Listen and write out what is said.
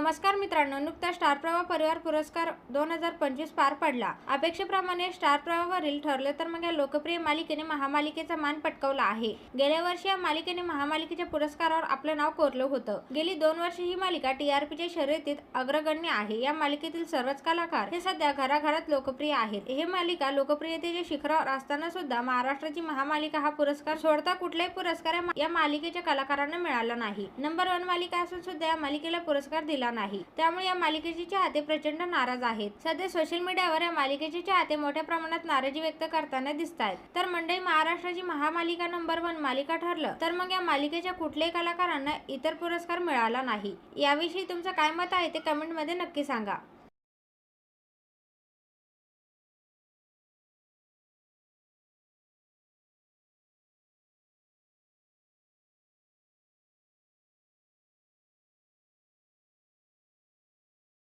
नमस्कार मित्रांनो नुकता स्टार प्रवाह परिवार पुरस्कार दोन हजार पंचवीस पार पडला. अपेक्षेप्रमाणे स्टार प्रवाहावरील ठरले तर मग या लोकप्रिय मालिकेने महामालिकेचा मान पटकावला आहे. गेल्या वर्षी या मालिकेने महामालिकेच्या पुरस्कारावर आपलं नाव कोरलं होतं. गेली दोन वर्ष ही मालिका टीआरपीच्या शर्यतीत अग्रगण्य आहे. या मालिकेतील सर्वच कलाकार हे सध्या घराघरात लोकप्रिय आहेत. हे मालिका लोकप्रियतेच्या शिखरावर असताना सुद्धा महाराष्ट्राची महामालिका हा पुरस्कार सोडता कुठलाही पुरस्कार या मालिकेच्या कलाकारांना मिळाला नाही. नंबर वन मालिका असून सुद्धा या मालिकेला पुरस्कार दिला नाही. त्यामुळे या मालिकेचे चाहते प्रचंड नाराज आहेत. सध्या सोशल मीडियावर या मालिकेचे चाहते मोठ्या प्रमाणात नाराजी व्यक्त करताना दिसत आहेत तर मंडई महाराष्ट्राची महामालिका नंबर वन मालिका ठरलं तर मग या मालिकेच्या कुठल्याही कलाकारांना इतर पुरस्कार मिळाला नाही. याविषयी तुमचं काय मत आहे ते कमेंटमध्ये नक्की सांगा.